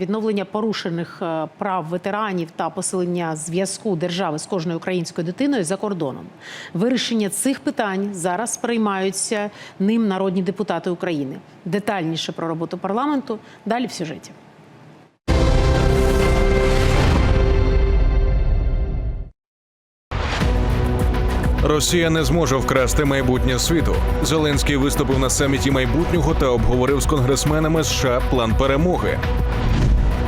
Відновлення порушених е, прав ветеранів та посилення зв'язку держави з кожною українською дитиною за кордоном. Вирішення цих питань зараз приймаються ним народні депутати України. Детальніше про роботу парламенту далі в сюжеті. Росія не зможе вкрасти майбутнє світу. Зеленський виступив на саміті майбутнього та обговорив з конгресменами США план перемоги.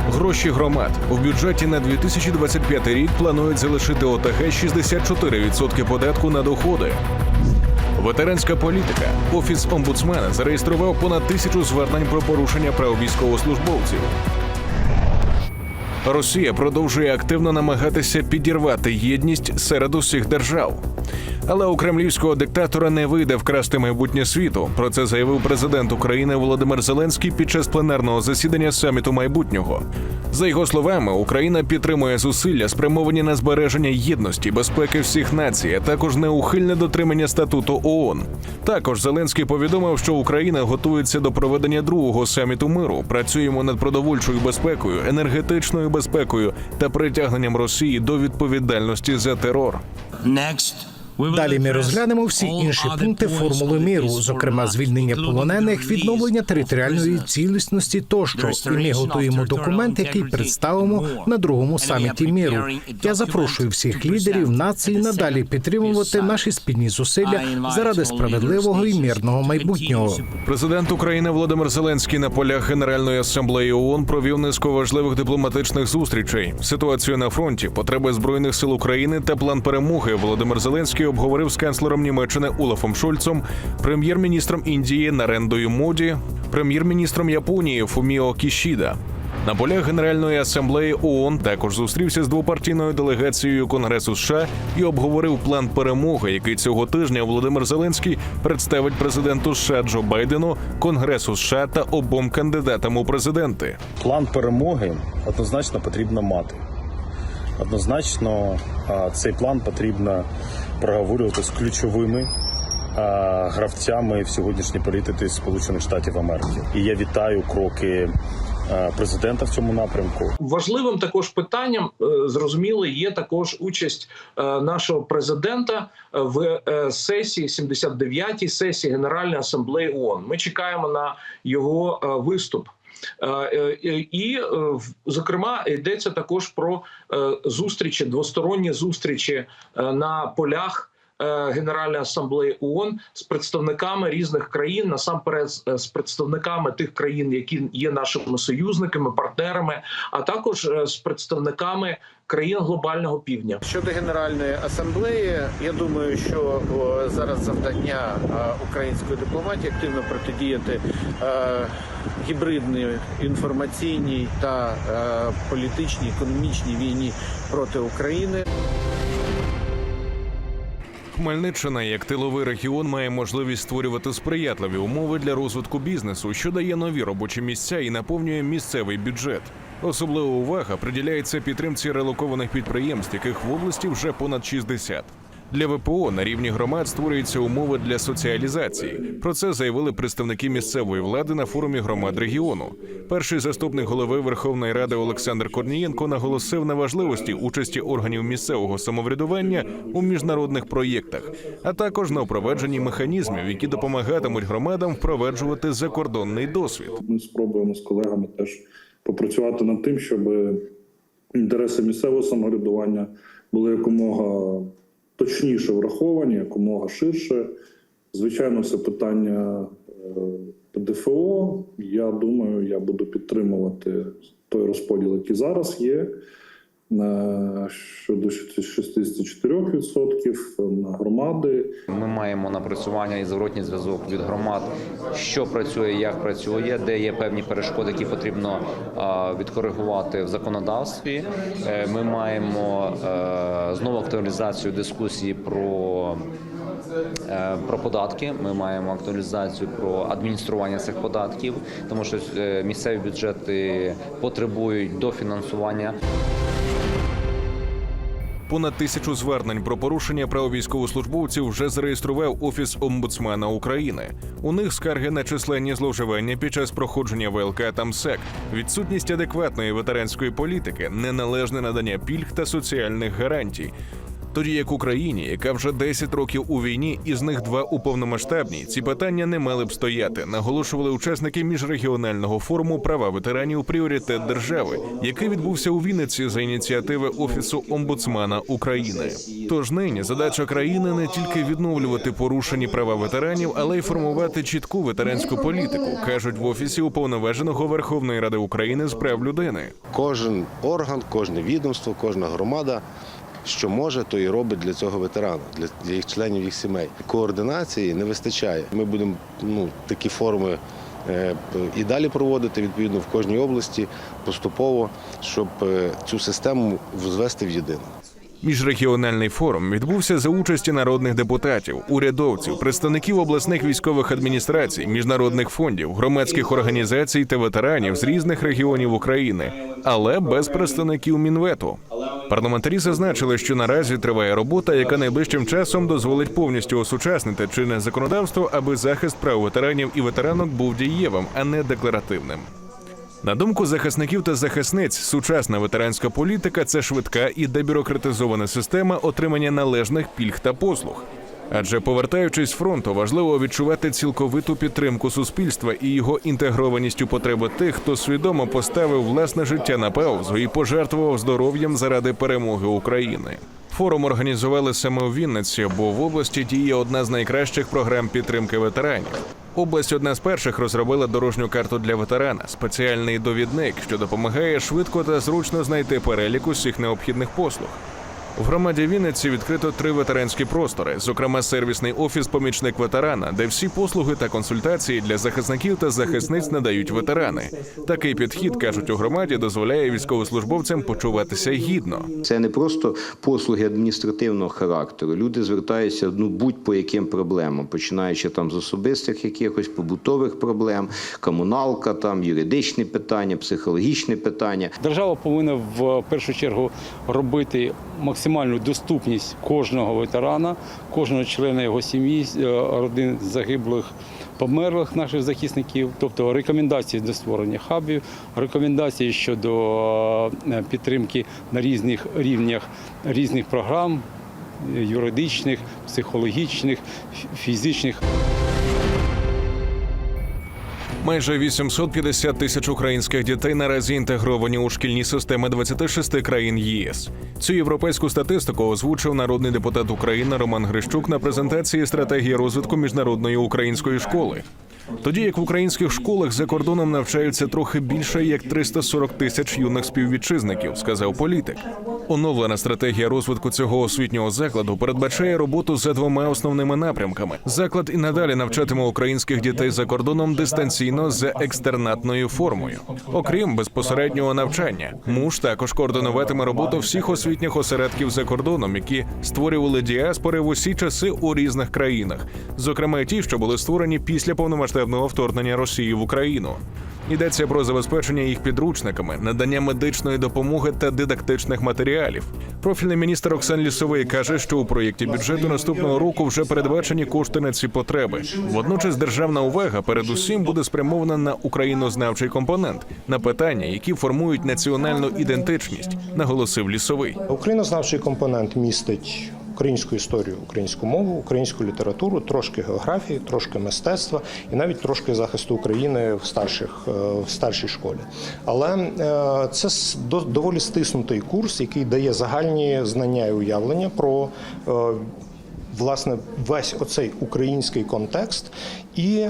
Гроші громад у бюджеті на 2025 рік планують залишити ОТГ 64% податку на доходи. Ветеранська політика. Офіс омбудсмена зареєстрував понад тисячу звернень про порушення прав військовослужбовців. Росія продовжує активно намагатися підірвати єдність серед усіх держав. Але у кремлівського диктатора не вийде вкрасти майбутнє світу. Про це заявив президент України Володимир Зеленський під час пленарного засідання саміту майбутнього. За його словами, Україна підтримує зусилля, спрямовані на збереження єдності, безпеки всіх націй, а також неухильне дотримання статуту ООН. Також Зеленський повідомив, що Україна готується до проведення другого саміту миру. Працюємо над продовольчою безпекою, енергетичною безпекою та притягненням Росії до відповідальності за терор. Далі ми розглянемо всі інші пункти формули миру, зокрема звільнення полонених, відновлення територіальної цілісності тощо. І ми готуємо документ, який представимо на другому саміті миру. Я запрошую всіх лідерів націй надалі підтримувати наші спільні зусилля заради справедливого і мирного майбутнього. Президент України Володимир Зеленський на полях Генеральної асамблеї ООН провів низку важливих дипломатичних зустрічей. Ситуацію на фронті, потреби збройних сил України та план перемоги. Володимир Зеленський обговорив з канцлером Німеччини Олафом Шольцом, прем'єр-міністром Індії Нарендою Моді, прем'єр-міністром Японії Фуміо Кішіда. На полях Генеральної асамблеї ООН також зустрівся з двопартійною делегацією Конгресу США і обговорив план перемоги, який цього тижня Володимир Зеленський представить президенту США Джо Байдену, Конгресу США та обом кандидатам у президенти. План перемоги однозначно потрібно мати. Однозначно, цей план потрібно проговорювати з ключовими гравцями в сьогоднішній політиці Сполучених Штатів Америки. І я вітаю кроки президента в цьому напрямку. Важливим також питанням е, зрозуміло є також участь е, нашого президента в е, сесії 79-й сесії Генеральної асамблеї ООН. Ми чекаємо на його виступ. Е, е, І, е, зокрема, йдеться також про зустрічі, двосторонні зустрічі на полях. Генеральної асамблеї ООН з представниками різних країн, насамперед з- представниками тих країн, які є нашими союзниками, партнерами, а також з представниками країн глобального півдня. Щодо генеральної асамблеї, я думаю, що зараз завдання української дипломатії активно протидіяти гібридній інформаційній та е, політичній економічній війні проти України. Хмельниччина, як тиловий регіон, має можливість створювати сприятливі умови для розвитку бізнесу, що дає нові робочі місця і наповнює місцевий бюджет. Особлива увага приділяється підтримці релокованих підприємств, яких в області вже понад 60. Для ВПО на рівні громад створюються умови для соціалізації. Про це заявили представники місцевої влади на форумі громад регіону. Перший заступник голови Верховної Ради Олександр Корнієнко наголосив на важливості участі органів місцевого самоврядування у міжнародних проєктах, а також на впровадженні механізмів, які допомагатимуть громадам впроваджувати закордонний досвід. Ми спробуємо з колегами теж попрацювати над тим, щоб інтереси місцевого самоврядування були якомога точніше враховані, якомога ширше. Звичайно, все питання е, ПДФО. Я думаю, я буду підтримувати той розподіл, який зараз є. Щодо 64% на громади, Ми маємо напрацювання і зворотній зв'язок від громад, що працює, як працює, де є певні перешкоди, які потрібно відкоригувати в законодавстві. Е, Ми маємо е, знову актуалізацію дискусії про. е, Про податки ми маємо актуалізацію про адміністрування цих податків, тому що місцеві бюджети потребують дофінансування. Понад тисячу звернень про порушення прав військовослужбовців вже зареєстрував Офіс омбудсмена України. У них скарги на численні зловживання під час проходження ВЛК та МСЕК, відсутність адекватної ветеранської політики, неналежне надання пільг та соціальних гарантій. Тоді як Україні, яка вже 10 років у війні, із них два у повномасштабній, ці питання не мали б стояти, наголошували учасники міжрегіонального форуму права ветеранів пріоритет держави, який відбувся у Вінниці за ініціативи Офісу омбудсмана України. Тож нині задача країни не тільки відновлювати порушені права ветеранів, але й формувати чітку ветеранську політику, кажуть в офісі уповноваженого Верховної Ради України з прав людини. Кожен орган, кожне відомство, кожна громада, що може, то і робить для цього ветерана, для, їх членів їх сімей. Координації не вистачає. Ми будемо ну, такі форуми е, і далі проводити відповідно в кожній області поступово, щоб е, цю систему звести в єдину. Міжрегіональний форум відбувся за участі народних депутатів, урядовців, представників обласних військових адміністрацій, міжнародних фондів, громадських організацій та ветеранів з різних регіонів України, але без представників Мінвету. Парламентарі зазначили, що наразі триває робота, яка найближчим часом дозволить повністю осучаснити чинне законодавство, аби захист прав ветеранів і ветеранок був дієвим, а не декларативним. На думку захисників та захисниць, сучасна ветеранська політика це швидка і дебюрократизована система отримання належних пільг та послуг. Адже повертаючись з фронту, важливо відчувати цілковиту підтримку суспільства і його інтегрованість у потреби тих, хто свідомо поставив власне життя на паузу і пожертвував здоров'ям заради перемоги України. Форум організували саме у Вінниці, бо в області діє одна з найкращих програм підтримки ветеранів. Область одна з перших розробила дорожню карту для ветерана, спеціальний довідник, що допомагає швидко та зручно знайти перелік усіх необхідних послуг. В громаді Вінниці відкрито три ветеранські простори, зокрема сервісний офіс помічник ветерана, де всі послуги та консультації для захисників та захисниць надають ветерани. Такий підхід кажуть у громаді дозволяє військовослужбовцям почуватися гідно. Це не просто послуги адміністративного характеру. Люди звертаються ну будь-по яким проблемам, починаючи там з особистих якихось побутових проблем, комуналка, там юридичні питання, психологічні питання. Держава повинна в першу чергу робити максимальну доступність кожного ветерана, кожного члена його сім'ї, е, родин загиблих. Померлих наших захисників, тобто рекомендації до створення хабів, рекомендації щодо е, підтримки на різних рівнях різних програм юридичних, психологічних, фізичних. Майже 850 тисяч українських дітей наразі інтегровані у шкільні системи 26 країн ЄС. Цю європейську статистику озвучив народний депутат України Роман Грищук на презентації стратегії розвитку міжнародної української школи. Тоді як в українських школах за кордоном навчаються трохи більше як 340 тисяч юних співвітчизників, сказав політик. Оновлена стратегія розвитку цього освітнього закладу передбачає роботу за двома основними напрямками. Заклад і надалі навчатиме українських дітей за кордоном дистанційно за екстернатною формою. Окрім безпосереднього навчання, муж також координуватиме роботу всіх освітніх осередків за кордоном, які створювали діаспори в усі часи у різних країнах, зокрема ті, що були створені після повномасштабного вторгнення Росії в Україну. Йдеться про забезпечення їх підручниками, надання медичної допомоги та дидактичних матеріалів. Профільний міністр Оксан Лісовий каже, що у проєкті бюджету наступного року вже передбачені кошти на ці потреби. Водночас державна увага передусім буде спрямована на українознавчий компонент, на питання, які формують національну ідентичність, наголосив лісовий. Українознавчий компонент містить українську історію, українську мову, українську літературу, трошки географії, трошки мистецтва і навіть трошки захисту України в старших е, в старшій школі. Але е, це доволі стиснутий курс, який дає загальні знання і уявлення про. е, Власне, весь оцей український контекст і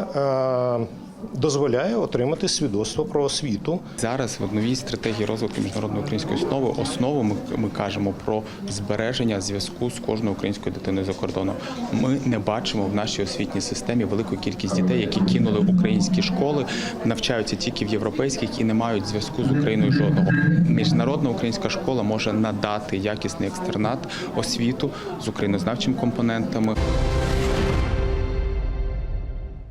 дозволяє отримати свідоцтво про освіту Зараз в новій стратегії розвитку міжнародної української основи основу ми, ми кажемо про збереження зв'язку з кожною українською дитиною за кордоном. Ми не бачимо в нашій освітній системі велику кількість дітей, які кинули українські школи, навчаються тільки в європейських і не мають зв'язку з Україною жодного. Міжнародна українська школа може надати якісний екстернат освіту з українознавчими компонентами.